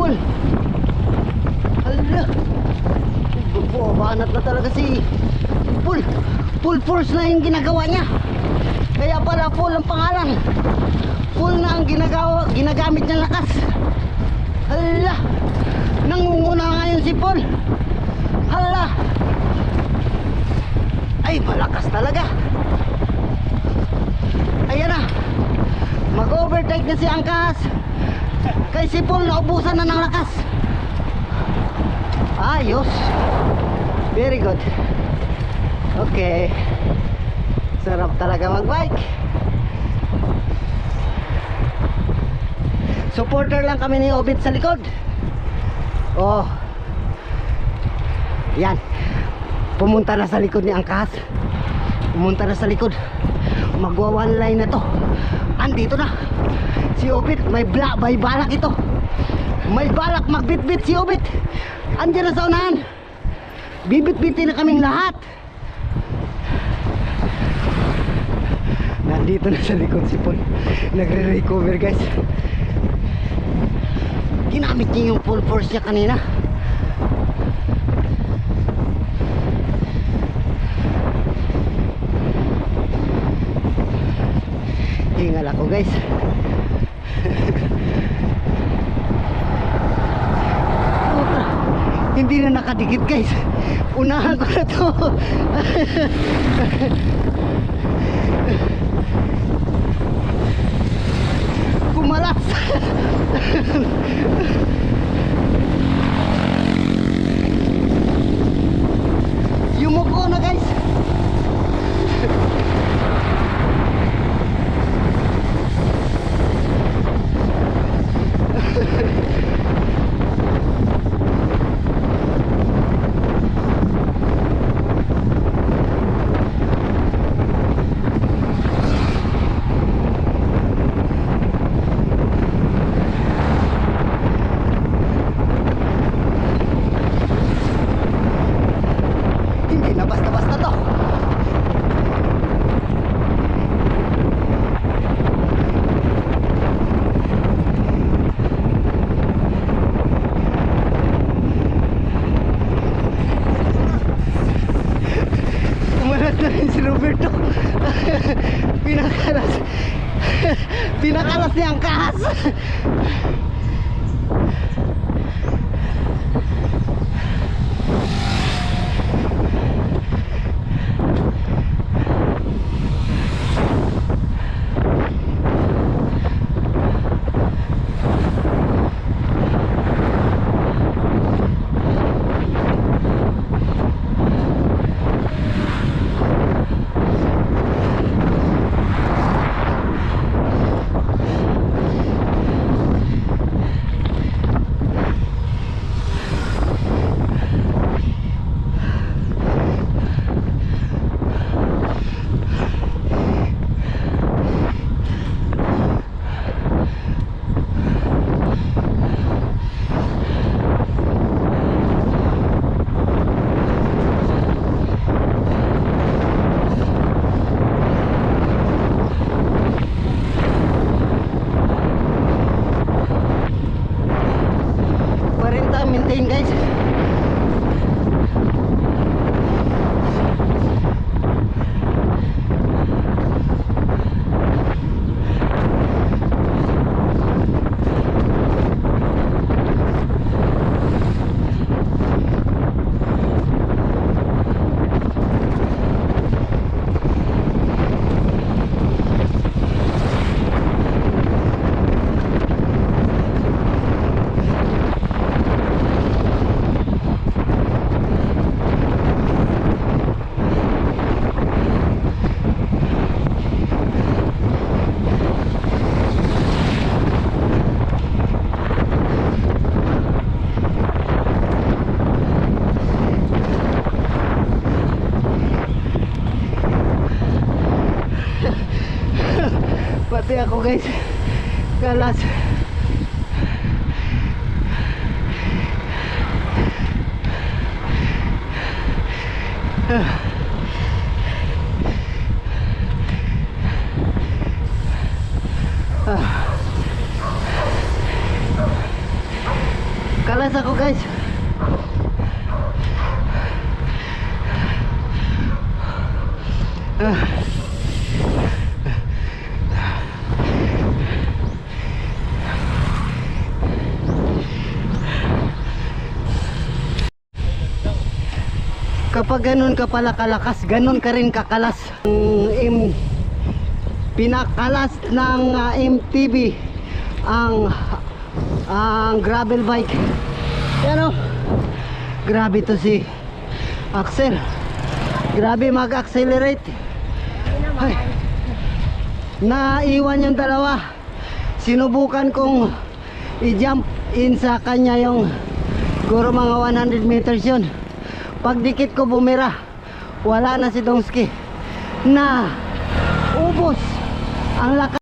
Paul. Hala. Bumabanat na talaga si Paul. Full force na yung ginagawa niya. Kaya pala Paul ang pangalan. Full na ang ginagawa, ginagamit niya lakas. Hala. Nangunguna ngayon si Paul. Hala. Ay, malakas talaga. Ayan na. Mag-overtake na si Angkas. Kay si Paul naubusan na ng lakas. Ayos. Very good. Okay. Sarap talaga mag-bike. Supporter lang kami ni Obit sa likod. Oh. Yan. Pumunta na sa likod ni Angkas. Pumunta na sa likod. Magwa one line na to. Andito na. Si Obit, may bla, may balak ito. May balak magbitbit si Obit. Andiyan na sa unahan. Bibit-bitin na kaming lahat. Nandito na sa likod si Paul. Nagre-recover guys. Ginamit niya yung full force niya kanina. Hingal ako guys. Na nakadikit guys. Unahan ko na to. Kumalas. Yumuko na guys. Hindi na basta-basta to. Umalas na rin si Roberto. Pinakalas. Pinakalas niya ang kahas. Maintain guys. Pati ako guys. Kalas. Nadulas ako guys. Ah. Kapag ganun ka pala kalakas, ganun ka rin kakalas. Ang M, pinakalas ng ah, MTB ang ang gravel bike. Yan o. Grabe to si Axel. Grabe mag-accelerate. Ay. Naiwan yung dalawa. Sinubukan kong i-jump in sa kanya yung siguro mga 100 meters yun. Pagdikit ko bumira, wala na si Dongski. Na ubos ang lakas